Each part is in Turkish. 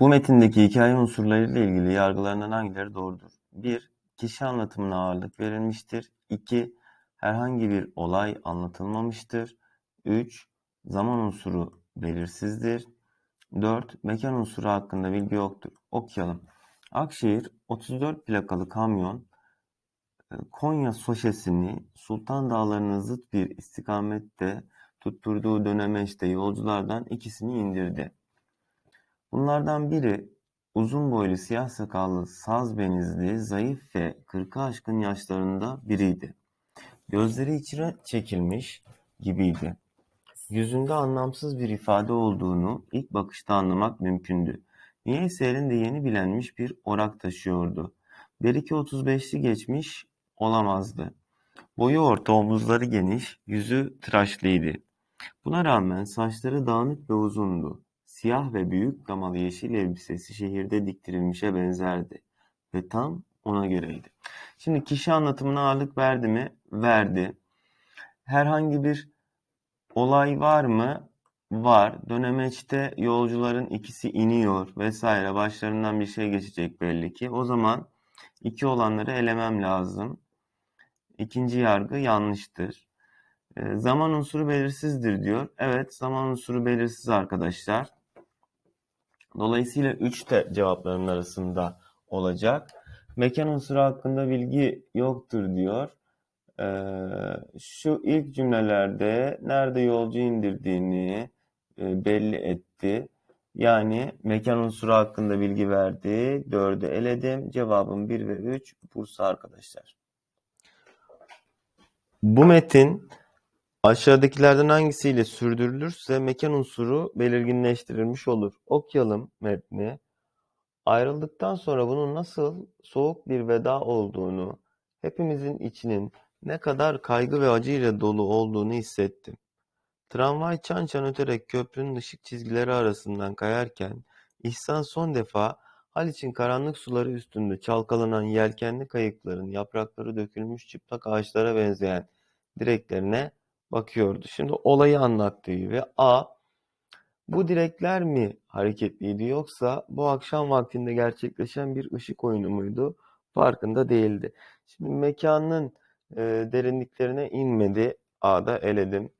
Bu metindeki hikaye unsurlarıyla ilgili yargılarından hangileri doğrudur? 1. Kişi anlatımına ağırlık verilmiştir. 2. Herhangi bir olay anlatılmamıştır. 3. Zaman unsuru belirsizdir. 4. Mekan unsuru hakkında bilgi yoktur. Okuyalım. Akşehir 34 plakalı kamyon e, Konya Soşesi'ni Sultan Dağları'na zıt bir istikamette tutturduğu dönemeçte yolculardan ikisini indirdi. Bunlardan biri uzun boylu siyah sakallı saz benizli, zayıf ve kırkı aşkın yaşlarında biriydi. Gözleri içine çekilmiş gibiydi. Yüzünde anlamsız bir ifade olduğunu ilk bakışta anlamak mümkündü. Niyeyse elinde yeni bilenmiş bir orak taşıyordu. Belki otuz beşli geçmiş olamazdı. Boyu orta, omuzları geniş, yüzü tıraşlıydı. Buna rağmen saçları dağınık ve uzundu. Siyah ve büyük gamalı yeşil elbisesi şehirde diktirilmişe benzerdi ve tam ona göreydi. Şimdi kişi anlatımına ağırlık verdi mi? Verdi. Herhangi bir olay var mı? Var. Dönemeçte yolcuların ikisi iniyor vesaire. Başlarından bir şey geçecek belli ki. O zaman iki olanları elemem lazım. İkinci yargı yanlıştır. E, zaman unsuru belirsizdir diyor. Evet zaman unsuru belirsiz arkadaşlar. Dolayısıyla 3 de cevapların arasında olacak. Mekan unsuru hakkında bilgi yoktur diyor. Ee, şu ilk cümlelerde nerede yolcu indirdiğini e, belli etti. Yani mekan unsuru hakkında bilgi verdi. 4'ü eledim. Cevabım 1 ve 3 Bursa arkadaşlar. Bu metin Aşağıdakilerden hangisiyle sürdürülürse mekan unsuru belirginleştirilmiş olur. Okuyalım metni. Ayrıldıktan sonra bunun nasıl soğuk bir veda olduğunu, hepimizin içinin ne kadar kaygı ve acıyla dolu olduğunu hissettim. Tramvay çan çan öterek köprünün ışık çizgileri arasından kayarken, İhsan son defa Haliç'in karanlık suları üstünde çalkalanan yelkenli kayıkların yaprakları dökülmüş çıplak ağaçlara benzeyen direklerine bakıyordu. Şimdi olayı anlattığı ve A bu direkler mi hareketliydi yoksa bu akşam vaktinde gerçekleşen bir ışık oyunu muydu? Farkında değildi. Şimdi mekanın e, derinliklerine inmedi. A'da eledim.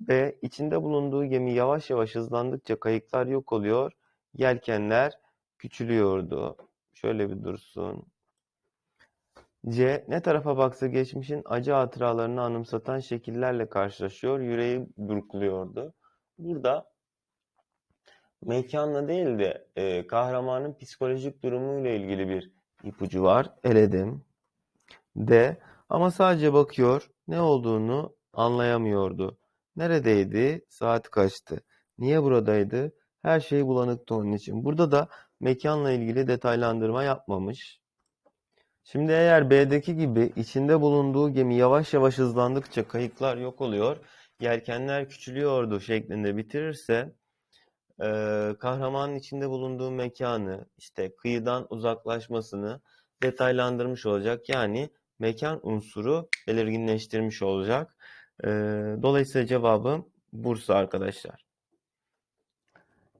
B içinde bulunduğu gemi yavaş yavaş hızlandıkça kayıklar yok oluyor. Yelkenler küçülüyordu. Şöyle bir dursun. C. Ne tarafa baksa geçmişin acı hatıralarını anımsatan şekillerle karşılaşıyor, yüreği burkuluyordu. Burada mekanla değil de e, kahramanın psikolojik durumuyla ilgili bir ipucu var. Eledim. D. Ama sadece bakıyor, ne olduğunu anlayamıyordu. Neredeydi? Saat kaçtı? Niye buradaydı? Her şey bulanıktı onun için. Burada da mekanla ilgili detaylandırma yapmamış. Şimdi eğer B'deki gibi içinde bulunduğu gemi yavaş yavaş hızlandıkça kayıklar yok oluyor, yelkenler küçülüyordu şeklinde bitirirse e, kahramanın içinde bulunduğu mekanı, işte kıyıdan uzaklaşmasını detaylandırmış olacak. Yani mekan unsuru belirginleştirmiş olacak. E, dolayısıyla cevabım Bursa arkadaşlar.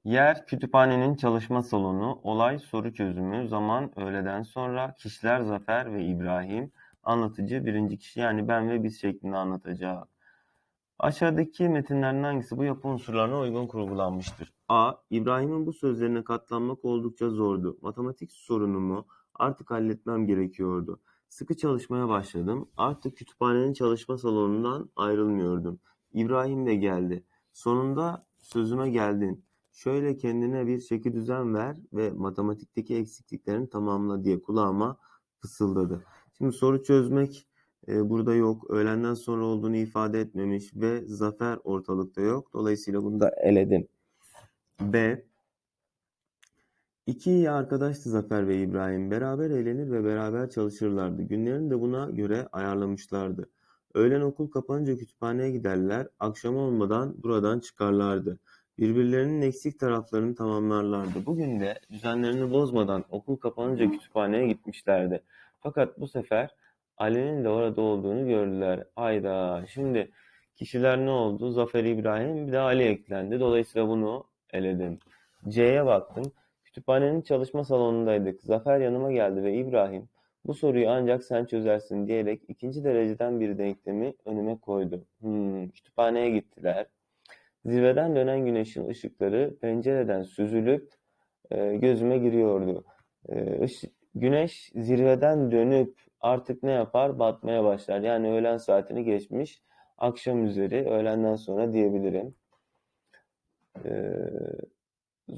Yer kütüphanenin çalışma salonu, olay soru çözümü, zaman öğleden sonra, kişiler Zafer ve İbrahim, anlatıcı birinci kişi yani ben ve biz şeklinde anlatacak. Aşağıdaki metinlerden hangisi bu yapı unsurlarına uygun kurgulanmıştır? A. İbrahim'in bu sözlerine katlanmak oldukça zordu. Matematik sorunumu artık halletmem gerekiyordu. Sıkı çalışmaya başladım. Artık kütüphanenin çalışma salonundan ayrılmıyordum. İbrahim de geldi. Sonunda sözüme geldin. Şöyle kendine bir çekidüzen ver ve matematikteki eksikliklerini tamamla diye kulağıma fısıldadı. Şimdi soru çözmek e, burada yok. Öğlenden sonra olduğunu ifade etmemiş ve zafer ortalıkta yok. Dolayısıyla bunu da eledim. B. İki iyi arkadaştı Zafer ve İbrahim. Beraber eğlenir ve beraber çalışırlardı. Günlerini de buna göre ayarlamışlardı. Öğlen okul kapanınca kütüphaneye giderler. Akşam olmadan buradan çıkarlardı. Birbirlerinin eksik taraflarını tamamlarlardı. Bugün de düzenlerini bozmadan okul kapanınca kütüphaneye gitmişlerdi. Fakat bu sefer Ali'nin de orada olduğunu gördüler. Hayda şimdi kişiler ne oldu? Zafer İbrahim bir de Ali eklendi. Dolayısıyla bunu eledim. C'ye baktım. Kütüphanenin çalışma salonundaydık. Zafer yanıma geldi ve İbrahim, bu soruyu ancak sen çözersin diyerek ikinci dereceden bir denklemi önüme koydu. Hmm, kütüphaneye gittiler. Zirveden dönen güneşin ışıkları pencereden süzülüp e, gözüme giriyordu. E, güneş zirveden dönüp artık ne yapar? Batmaya başlar. Yani öğlen saatini geçmiş, akşam üzeri, öğlenden sonra diyebilirim. Ee,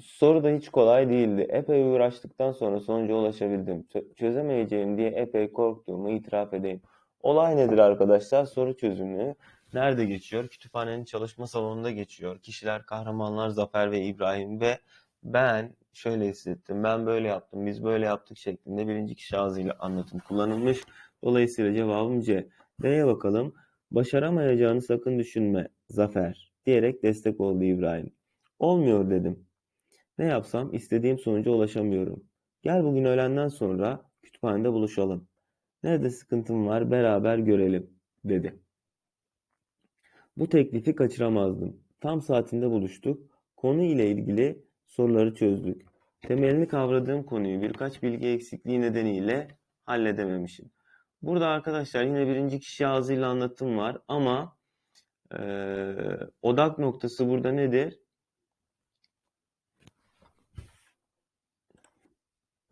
soru da hiç kolay değildi. Epey uğraştıktan sonra sonuca ulaşabildim. Çözemeyeceğim diye epey korktuğumu itiraf edeyim. Olay nedir arkadaşlar? Soru çözümü nerede geçiyor? Kütüphanenin çalışma salonunda geçiyor. Kişiler, kahramanlar Zafer ve İbrahim ve ben şöyle hissettim, ben böyle yaptım, biz böyle yaptık şeklinde birinci kişi ağzıyla anlatım kullanılmış. Dolayısıyla cevabım C. D'ye bakalım. Başaramayacağını sakın düşünme Zafer diyerek destek oldu İbrahim. Olmuyor dedim. Ne yapsam istediğim sonuca ulaşamıyorum. Gel bugün öğlenden sonra kütüphanede buluşalım. Nerede sıkıntım var beraber görelim dedi. Bu teklifi kaçıramazdım. Tam saatinde buluştuk. Konu ile ilgili soruları çözdük. Temelini kavradığım konuyu birkaç bilgi eksikliği nedeniyle halledememişim. Burada arkadaşlar yine birinci kişi ağzıyla anlatım var ama e, odak noktası burada nedir?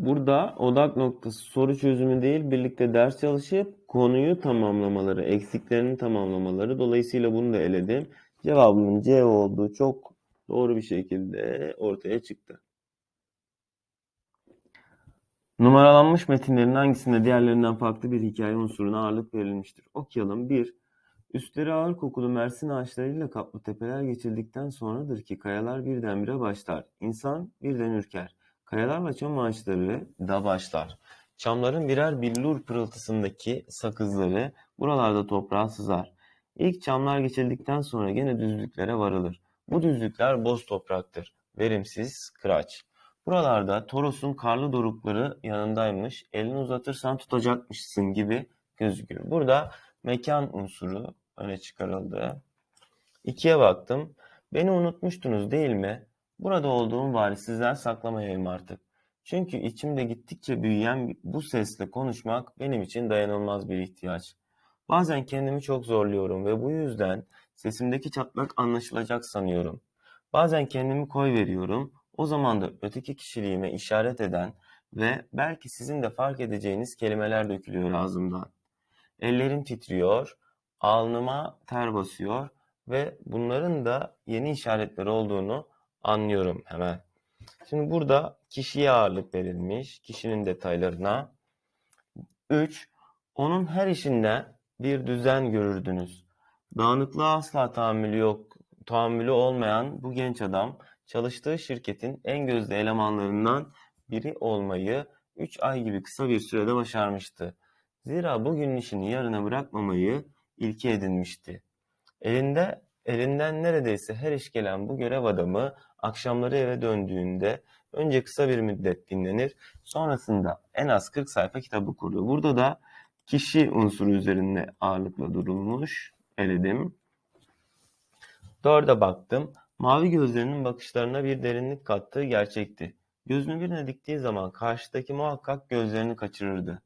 Burada odak noktası soru çözümü değil, birlikte ders çalışıp konuyu tamamlamaları, eksiklerini tamamlamaları. Dolayısıyla bunu da eledim. Cevabımın C olduğu çok doğru bir şekilde ortaya çıktı. Numaralanmış metinlerin hangisinde diğerlerinden farklı bir hikaye unsuruna ağırlık verilmiştir? Okuyalım. 1. Üstleri ağır kokulu mersin ağaçlarıyla kaplı tepeler geçildikten sonradır ki kayalar birdenbire başlar. İnsan birden ürker. Kayalarla çam ağaçları da başlar. Çamların birer billur pırıltısındaki sakızları buralarda toprağa sızar. İlk çamlar geçildikten sonra gene düzlüklere varılır. Bu düzlükler boz topraktır. Verimsiz, kıraç. Buralarda Toros'un karlı dorukları yanındaymış, elini uzatırsan tutacakmışsın gibi gözüküyor. Burada mekan unsuru öne çıkarıldı. İkiye baktım. Beni unutmuştunuz değil mi? Burada olduğum bari sizden saklamayayım artık. Çünkü içimde gittikçe büyüyen bu sesle konuşmak benim için dayanılmaz bir ihtiyaç. Bazen kendimi çok zorluyorum ve bu yüzden sesimdeki çatlak anlaşılacak sanıyorum. Bazen kendimi koy veriyorum o zaman da öteki kişiliğime işaret eden ve belki sizin de fark edeceğiniz kelimeler dökülüyor ağzımdan. Ellerim titriyor, alnıma ter basıyor ve bunların da yeni işaretler olduğunu anlıyorum hemen. Şimdi burada kişiye ağırlık verilmiş, kişinin detaylarına. 3. Onun her işinde bir düzen görürdünüz. Dağınıklığa asla tahammülü yok, tahammülü olmayan bu genç adam çalıştığı şirketin en gözde elemanlarından biri olmayı üç ay gibi kısa bir sürede başarmıştı. Zira bugünün işini yarına bırakmamayı ilke edinmişti. Elinde elinden neredeyse her iş gelen bu görev adamı akşamları eve döndüğünde önce kısa bir müddet dinlenir, sonrasında en az 40 sayfa kitap okurdu. Burada da kişi unsuru üzerinde ağırlıkla durulmuş. Eledim. Dörde baktım. Mavi gözlerinin bakışlarına bir derinlik kattığı gerçekti. Gözünü birine diktiği zaman karşıdaki muhakkak gözlerini kaçırırdı.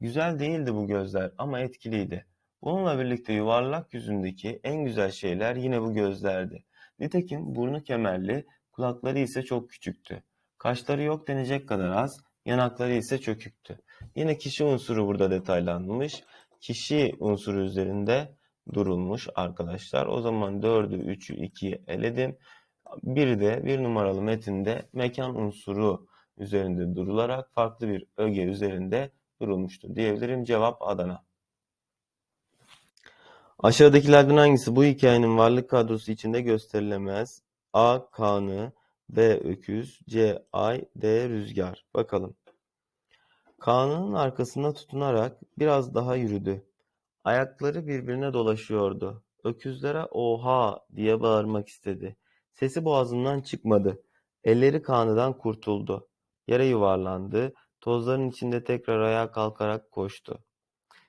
Güzel değildi bu gözler ama etkiliydi. Bununla birlikte yuvarlak yüzündeki en güzel şeyler yine bu gözlerdi. Nitekim burnu kemerli, kulakları ise çok küçüktü. Kaşları yok denecek kadar az, yanakları ise çöküktü. Yine kişi unsuru burada detaylanmış. Kişi unsuru üzerinde durulmuş arkadaşlar. O zaman 4'ü, 3'ü, 2'yi eledim. Bir de bir numaralı metinde mekan unsuru üzerinde durularak farklı bir öge üzerinde durulmuştur diyebilirim. Cevap Adana. Aşağıdakilerden hangisi bu hikayenin varlık kadrosu içinde gösterilemez? A. Kanı B. Öküz C. Ay D. Rüzgar. Bakalım. Kaan'ın arkasında tutunarak biraz daha yürüdü. Ayakları birbirine dolaşıyordu. Öküzlere "Oha!" diye bağırmak istedi. Sesi boğazından çıkmadı. Elleri kanıdan kurtuldu. Yere yuvarlandı. Tozların içinde tekrar ayağa kalkarak koştu.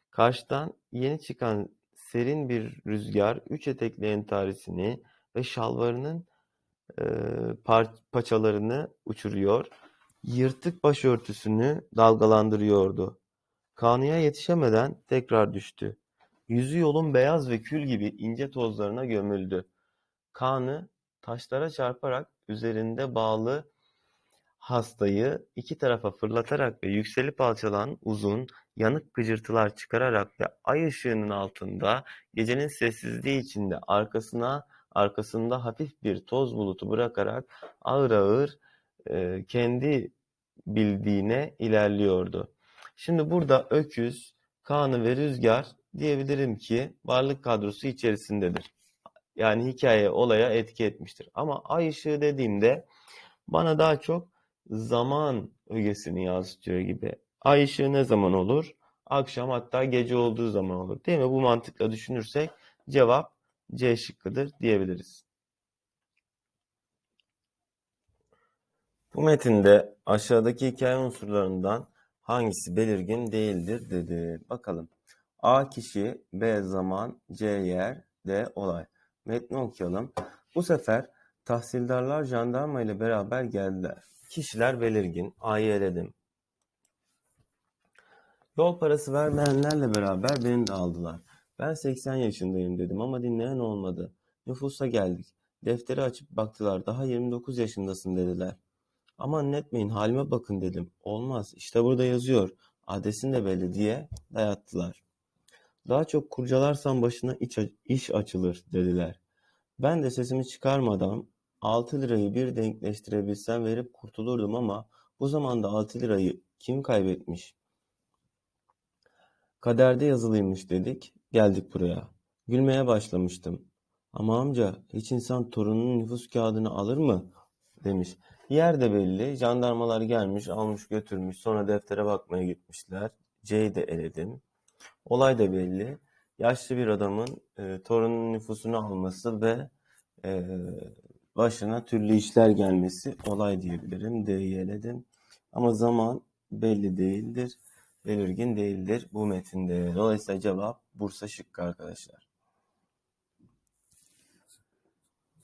Karşıdan yeni çıkan serin bir rüzgar üç etekli entarisini ve şalvarının e, paçalarını uçuruyor. Yırtık başörtüsünü dalgalandırıyordu. Kanuya yetişemeden tekrar düştü. Yüzü yolun beyaz ve kül gibi ince tozlarına gömüldü. Kanı taşlara çarparak üzerinde bağlı hastayı iki tarafa fırlatarak ve yükselip alçalan uzun, yanık gıcırtılar çıkararak ve ay ışığının altında gecenin sessizliği içinde arkasına arkasında hafif bir toz bulutu bırakarak ağır ağır e, kendi bildiğine ilerliyordu. Şimdi burada öküz, kanı ve rüzgar diyebilirim ki varlık kadrosu içerisindedir. Yani hikaye olaya etki etmiştir. Ama ay ışığı dediğimde bana daha çok zaman ögesini yansıtıyor gibi. Ay ışığı ne zaman olur? Akşam hatta gece olduğu zaman olur. Değil mi? Bu mantıkla düşünürsek cevap C şıkkıdır diyebiliriz. Bu metinde aşağıdaki hikaye unsurlarından hangisi belirgin değildir dedi. Bakalım. A kişi, B zaman, C yer, D olay. Metni okuyalım. Bu sefer tahsildarlar jandarma ile beraber geldiler. Kişiler belirgin. A'yı eledim. Yol parası vermeyenlerle beraber beni de aldılar. Ben 80 yaşındayım dedim ama dinleyen olmadı. Nüfusa geldik. Defteri açıp baktılar. Daha 29 yaşındasın dediler. Aman netmeyin halime bakın dedim. Olmaz işte burada yazıyor. Adresin de belli diye dayattılar. Daha çok kurcalarsan başına iç, iş açılır dediler. Ben de sesimi çıkarmadan 6 lirayı bir denkleştirebilsem verip kurtulurdum ama bu zamanda 6 lirayı kim kaybetmiş? Kaderde yazılıymış dedik, geldik buraya. Gülmeye başlamıştım. Ama amca hiç insan torununun nüfus kağıdını alır mı? demiş. Yer de belli. Jandarmalar gelmiş, almış götürmüş. Sonra deftere bakmaya gitmişler. C'yi de eledim. Olay da belli. Yaşlı bir adamın e, torunun nüfusunu alması ve e, başına türlü işler gelmesi olay diyebilirim. D'yi eledim. Ama zaman belli değildir. Belirgin değildir bu metinde. Dolayısıyla cevap Bursa şıkkı arkadaşlar.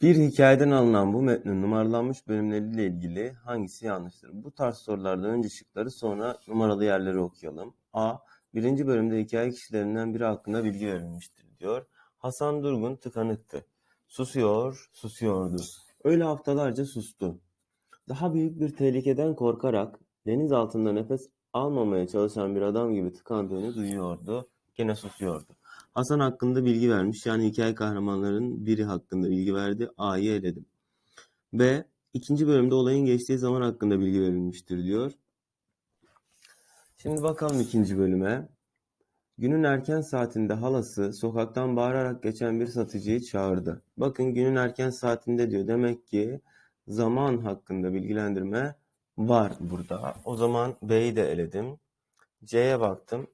Bir hikayeden alınan bu metnin numaralanmış bölümleriyle ilgili hangisi yanlıştır? Bu tarz sorulardan önce şıkları sonra numaralı yerleri okuyalım. A. Birinci bölümde hikaye kişilerinden biri hakkında bilgi verilmiştir diyor. Hasan Durgun tıkanıktı. Susuyor, susuyordu. Öyle haftalarca sustu. Daha büyük bir tehlikeden korkarak deniz altında nefes almamaya çalışan bir adam gibi tıkandığını duyuyordu. Gene susuyordu. Hasan hakkında bilgi vermiş. Yani hikaye kahramanların biri hakkında bilgi verdi. A'yı eledim. B. ikinci bölümde olayın geçtiği zaman hakkında bilgi verilmiştir diyor. Şimdi bakalım ikinci bölüme. Günün erken saatinde halası sokaktan bağırarak geçen bir satıcıyı çağırdı. Bakın günün erken saatinde diyor. Demek ki zaman hakkında bilgilendirme var burada. O zaman B'yi de eledim. C'ye baktım.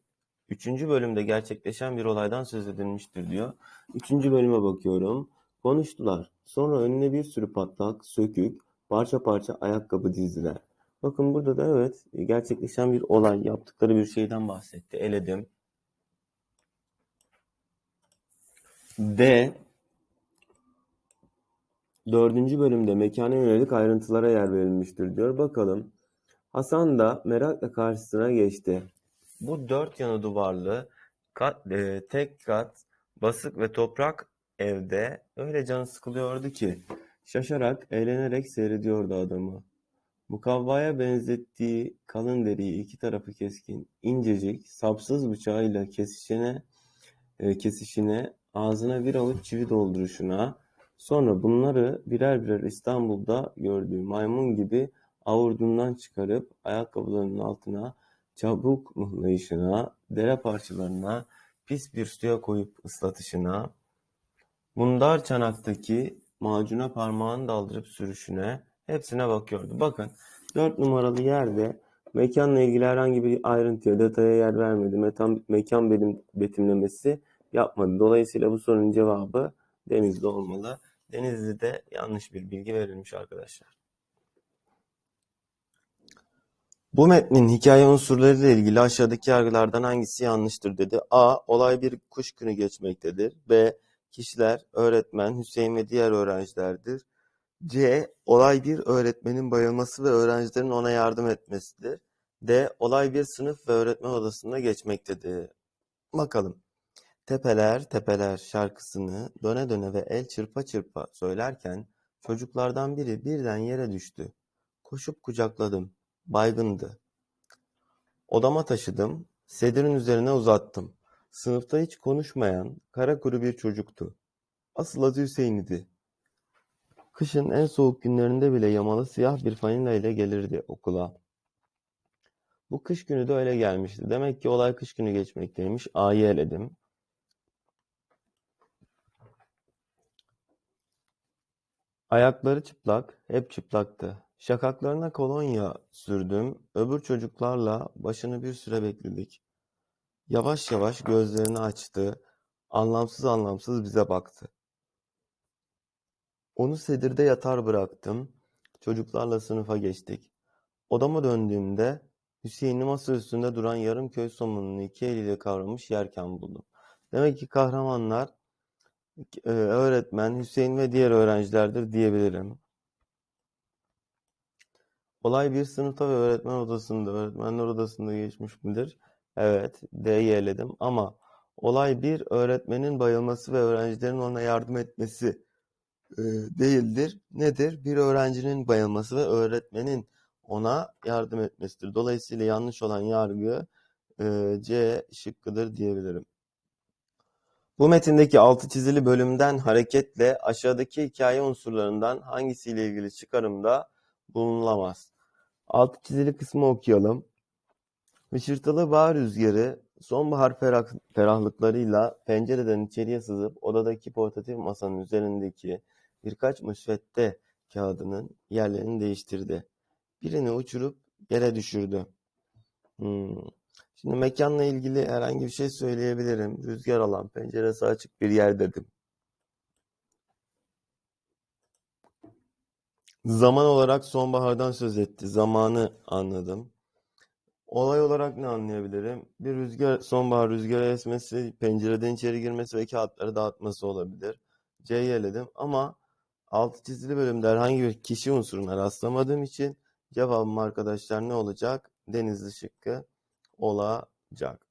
Üçüncü bölümde gerçekleşen bir olaydan söz edilmiştir diyor. Üçüncü bölüme bakıyorum. Konuştular. Sonra önüne bir sürü patlak, sökük, parça parça ayakkabı dizdiler. Bakın burada da evet gerçekleşen bir olay, yaptıkları bir şeyden bahsetti. Eledim. D. Dördüncü bölümde mekana yönelik ayrıntılara yer verilmiştir diyor. Bakalım. Hasan da merakla karşısına geçti. Bu dört yanı duvarlı, kat, e, tek kat, basık ve toprak evde öyle canı sıkılıyordu ki şaşarak, eğlenerek seyrediyordu adamı. Mukavvaya benzettiği kalın deriyi iki tarafı keskin, incecik, sapsız bıçağıyla kesişine, e, kesişine, ağzına bir avuç çivi dolduruşuna, sonra bunları birer birer İstanbul'da gördüğü maymun gibi avurdundan çıkarıp ayakkabılarının altına çabuk mıhlayışına, dere parçalarına, pis bir suya koyup ıslatışına, mundar çanaktaki macuna parmağını daldırıp sürüşüne, hepsine bakıyordu. Bakın dört numaralı yerde mekanla ilgili herhangi bir ayrıntıya, detaya yer vermedi. Mekan, mekan betim, betimlemesi yapmadı. Dolayısıyla bu sorunun cevabı Denizli olmalı. Denizli'de yanlış bir bilgi verilmiş arkadaşlar. Bu metnin hikaye unsurlarıyla ilgili aşağıdaki yargılardan hangisi yanlıştır dedi. A. Olay bir kuş günü geçmektedir. B. Kişiler, öğretmen, Hüseyin ve diğer öğrencilerdir. C. Olay bir öğretmenin bayılması ve öğrencilerin ona yardım etmesidir. D. Olay bir sınıf ve öğretmen odasında geçmektedir. Bakalım. Tepeler tepeler şarkısını döne döne ve el çırpa çırpa söylerken çocuklardan biri birden yere düştü. Koşup kucakladım. Baygındı. Odama taşıdım. Sedirin üzerine uzattım. Sınıfta hiç konuşmayan kara kuru bir çocuktu. Asıl adı Hüseyin idi. Kışın en soğuk günlerinde bile yamalı siyah bir fanila ile gelirdi okula. Bu kış günü de öyle gelmişti. Demek ki olay kış günü geçmekteymiş. A'yı eledim. Ayakları çıplak, hep çıplaktı. Şakaklarına kolonya sürdüm. Öbür çocuklarla başını bir süre bekledik. Yavaş yavaş gözlerini açtı. Anlamsız anlamsız bize baktı. Onu sedirde yatar bıraktım. Çocuklarla sınıfa geçtik. Odama döndüğümde Hüseyin'i masa üstünde duran yarım köy somonunu iki eliyle kavramış yerken buldum. Demek ki kahramanlar e, öğretmen, Hüseyin ve diğer öğrencilerdir diyebilirim. Olay bir sınıfta ve öğretmen odasında, öğretmenler odasında geçmiş midir? Evet, D'yi eledim ama olay bir öğretmenin bayılması ve öğrencilerin ona yardım etmesi e, değildir. Nedir? Bir öğrencinin bayılması ve öğretmenin ona yardım etmesidir. Dolayısıyla yanlış olan yargı e, C şıkkıdır diyebilirim. Bu metindeki altı çizili bölümden hareketle aşağıdaki hikaye unsurlarından hangisiyle ilgili çıkarımda bulunulamaz? Altı çizili kısmı okuyalım. Hışırtılı bahar rüzgarı sonbahar ferah, ferahlıklarıyla pencereden içeriye sızıp odadaki portatif masanın üzerindeki birkaç müsvedde kağıdının yerlerini değiştirdi. Birini uçurup yere düşürdü. Hmm. Şimdi mekanla ilgili herhangi bir şey söyleyebilirim. Rüzgar alan, penceresi açık bir yer dedim. Zaman olarak sonbahardan söz etti. Zamanı anladım. Olay olarak ne anlayabilirim? Bir rüzgar, sonbahar rüzgara esmesi, pencereden içeri girmesi ve kağıtları dağıtması olabilir. C'yi eledim ama altı çizili bölümde herhangi bir kişi unsuruna rastlamadığım için cevabım arkadaşlar ne olacak? Denizli şıkkı olacak.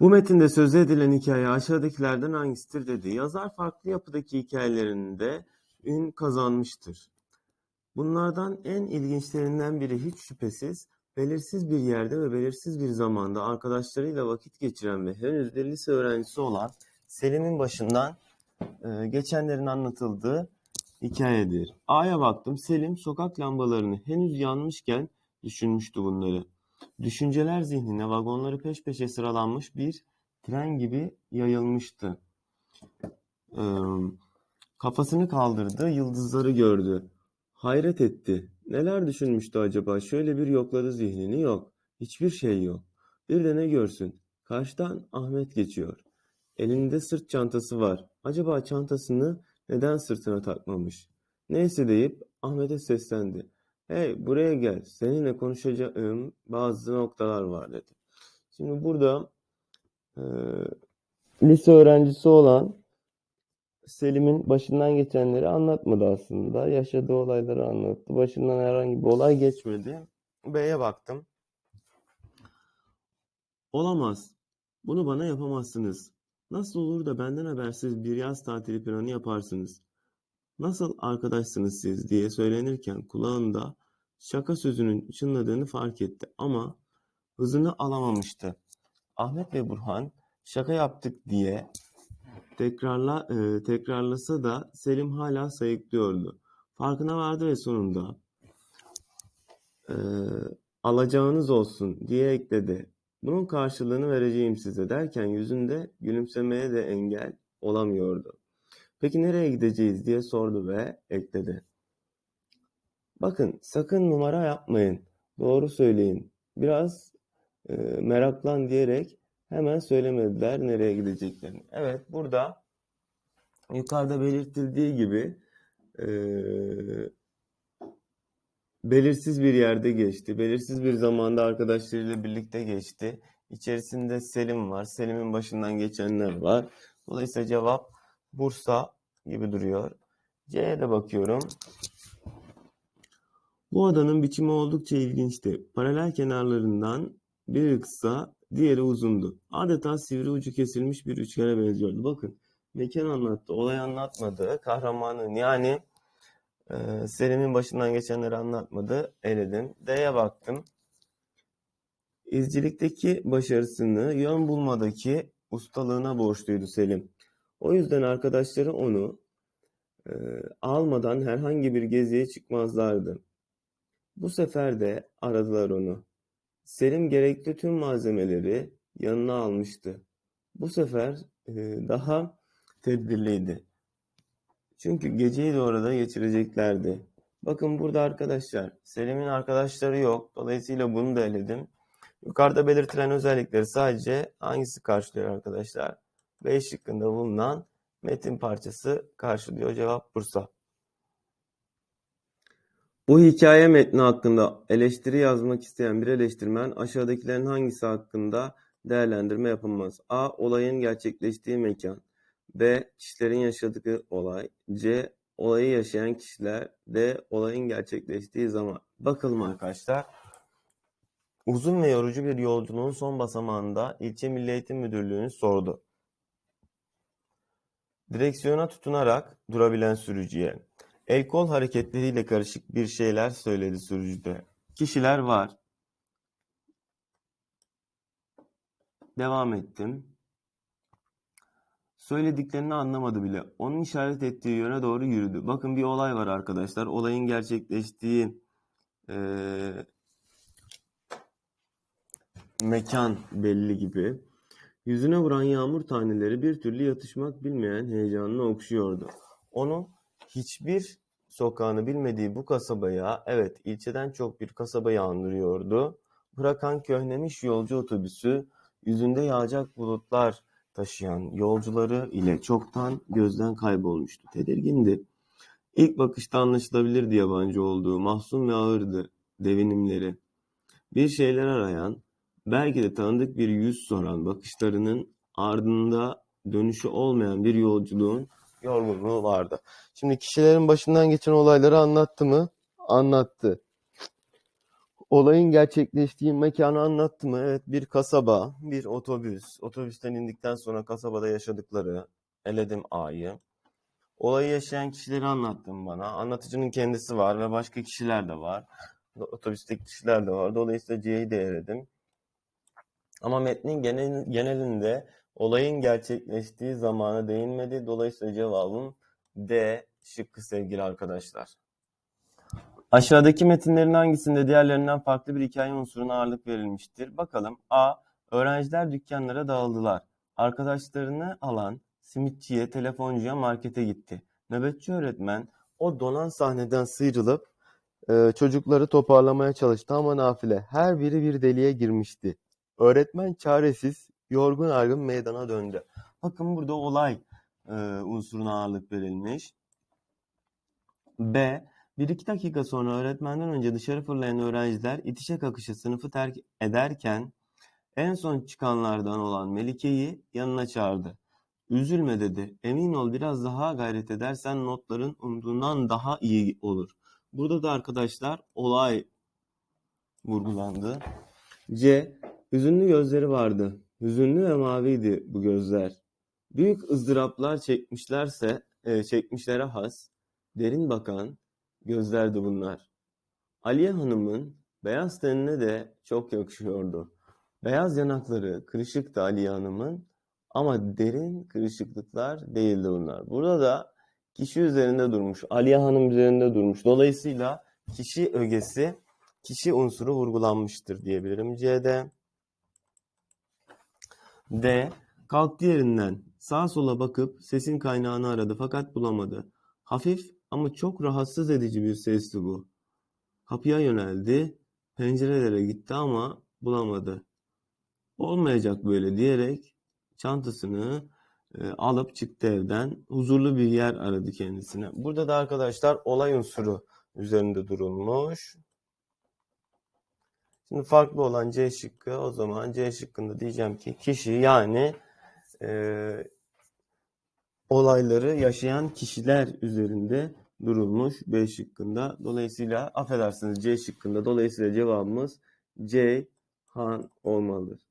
Bu metinde söz edilen hikaye aşağıdakilerden hangisidir dedi. Yazar farklı yapıdaki hikayelerinde ün kazanmıştır. Bunlardan en ilginçlerinden biri hiç şüphesiz belirsiz bir yerde ve belirsiz bir zamanda arkadaşlarıyla vakit geçiren ve henüz de lise öğrencisi olan Selim'in başından e, geçenlerin anlatıldığı hikayedir. A'ya baktım. Selim sokak lambalarını henüz yanmışken düşünmüştü bunları. Düşünceler zihnine vagonları peş peşe sıralanmış bir tren gibi yayılmıştı. Ee, kafasını kaldırdı, yıldızları gördü. Hayret etti. Neler düşünmüştü acaba? Şöyle bir yokladı zihnini. Yok. Hiçbir şey yok. Bir de ne görsün? Karşıdan Ahmet geçiyor. Elinde sırt çantası var. Acaba çantasını neden sırtına takmamış? Neyse deyip Ahmet'e seslendi. Hey buraya gel. Seninle konuşacağım bazı noktalar var dedi. Şimdi burada e, lise öğrencisi olan Selim'in başından geçenleri anlatmadı aslında. Yaşadığı olayları anlattı. Başından herhangi bir olay geçmedi. B'ye baktım. Olamaz. Bunu bana yapamazsınız. Nasıl olur da benden habersiz bir yaz tatili planı yaparsınız? Nasıl arkadaşsınız siz diye söylenirken kulağında şaka sözünün çınladığını fark etti ama hızını alamamıştı. Ahmet ve Burhan şaka yaptık diye tekrarla e, tekrarlasa da Selim hala sayıklıyordu. Farkına vardı ve sonunda e, alacağınız olsun diye ekledi. Bunun karşılığını vereceğim size derken yüzünde gülümsemeye de engel olamıyordu. Peki nereye gideceğiz diye sordu ve ekledi. Bakın sakın numara yapmayın. Doğru söyleyin. Biraz e, meraklan diyerek hemen söylemediler nereye gideceklerini. Evet burada yukarıda belirtildiği gibi e, belirsiz bir yerde geçti. Belirsiz bir zamanda arkadaşlarıyla birlikte geçti. İçerisinde Selim var. Selim'in başından geçenler var. Dolayısıyla cevap Bursa gibi duruyor. C'ye de bakıyorum. Bu adanın biçimi oldukça ilginçti. Paralel kenarlarından biri kısa, diğeri uzundu. Adeta sivri ucu kesilmiş bir üçgene benziyordu. Bakın, mekan anlattı, olay anlatmadı. Kahramanın yani e, Selim'in başından geçenleri anlatmadı. Eledim. D'ye baktım. İzcilikteki başarısını yön bulmadaki ustalığına borçluydu Selim. O yüzden arkadaşları onu e, almadan herhangi bir geziye çıkmazlardı. Bu sefer de aradılar onu. Selim gerekli tüm malzemeleri yanına almıştı. Bu sefer e, daha tedbirliydi. Çünkü geceyi de orada geçireceklerdi. Bakın burada arkadaşlar, Selim'in arkadaşları yok. Dolayısıyla bunu da eledim. Yukarıda belirtilen özellikleri sadece hangisi karşılıyor arkadaşlar? B şıkkında bulunan metin parçası karşılıyor. Cevap Bursa. Bu hikaye metni hakkında eleştiri yazmak isteyen bir eleştirmen aşağıdakilerin hangisi hakkında değerlendirme yapılmaz? A. Olayın gerçekleştiği mekan. B. Kişilerin yaşadığı olay. C. Olayı yaşayan kişiler. D. Olayın gerçekleştiği zaman. Bakalım arkadaşlar. Uzun ve yorucu bir yolculuğun son basamağında ilçe Milli Eğitim Müdürlüğü'nü sordu. Direksiyona tutunarak durabilen sürücüye. El kol hareketleriyle karışık bir şeyler söyledi sürücüde. Kişiler var. Devam ettim. Söylediklerini anlamadı bile. Onun işaret ettiği yöne doğru yürüdü. Bakın bir olay var arkadaşlar. Olayın gerçekleştiği eee, mekan belli gibi. Yüzüne vuran yağmur taneleri bir türlü yatışmak bilmeyen heyecanını okşuyordu. Onu hiçbir sokağını bilmediği bu kasabaya, evet ilçeden çok bir kasabayı andırıyordu. Bırakan köhnemiş yolcu otobüsü, yüzünde yağacak bulutlar taşıyan yolcuları ile çoktan gözden kaybolmuştu. Tedirgindi. İlk bakışta anlaşılabilirdi yabancı olduğu, mahzun ve ağırdı devinimleri. Bir şeyler arayan, belki de tanıdık bir yüz soran bakışlarının ardında dönüşü olmayan bir yolculuğun yorgunluğu vardı. Şimdi kişilerin başından geçen olayları anlattı mı? Anlattı. Olayın gerçekleştiği mekanı anlattı mı? Evet bir kasaba, bir otobüs. Otobüsten indikten sonra kasabada yaşadıkları. Eledim A'yı. Olayı yaşayan kişileri anlattın bana. Anlatıcının kendisi var ve başka kişiler de var. Otobüsteki kişiler de var. Dolayısıyla C'yi de eledim. Ama metnin genel, genelinde olayın gerçekleştiği zamana değinmedi. Dolayısıyla cevabım D şıkkı sevgili arkadaşlar. Aşağıdaki metinlerin hangisinde diğerlerinden farklı bir hikaye unsuruna ağırlık verilmiştir? Bakalım. A. Öğrenciler dükkanlara dağıldılar. Arkadaşlarını alan simitçiye, telefoncuya, markete gitti. Nöbetçi öğretmen o donan sahneden sıyrılıp e, çocukları toparlamaya çalıştı ama nafile. Her biri bir deliğe girmişti. Öğretmen çaresiz, yorgun argın meydana döndü. Bakın burada olay e, unsuruna ağırlık verilmiş. B. Bir iki dakika sonra öğretmenden önce dışarı fırlayan öğrenciler itişe kakışa sınıfı terk ederken en son çıkanlardan olan Melike'yi yanına çağırdı. Üzülme dedi. Emin ol biraz daha gayret edersen notların umduğundan daha iyi olur. Burada da arkadaşlar olay vurgulandı. C. Hüzünlü gözleri vardı. Hüzünlü ve maviydi bu gözler. Büyük ızdıraplar çekmişlerse, e, çekmişlere has, derin bakan gözlerdi bunlar. Aliye Hanım'ın beyaz tenine de çok yakışıyordu. Beyaz yanakları kırışıktı Aliye Hanım'ın ama derin kırışıklıklar değildi bunlar. Burada da kişi üzerinde durmuş, Aliye Hanım üzerinde durmuş. Dolayısıyla kişi ögesi, kişi unsuru vurgulanmıştır diyebilirim C'de. D. Kalktı yerinden. Sağa sola bakıp sesin kaynağını aradı fakat bulamadı. Hafif ama çok rahatsız edici bir sesti bu. Kapıya yöneldi. Pencerelere gitti ama bulamadı. Olmayacak böyle diyerek çantasını e, alıp çıktı evden. Huzurlu bir yer aradı kendisine. Burada da arkadaşlar olay unsuru üzerinde durulmuş. Şimdi farklı olan C şıkkı o zaman C şıkkında diyeceğim ki kişi yani e, olayları yaşayan kişiler üzerinde durulmuş B şıkkında. Dolayısıyla affedersiniz C şıkkında. Dolayısıyla cevabımız C Han olmalıdır.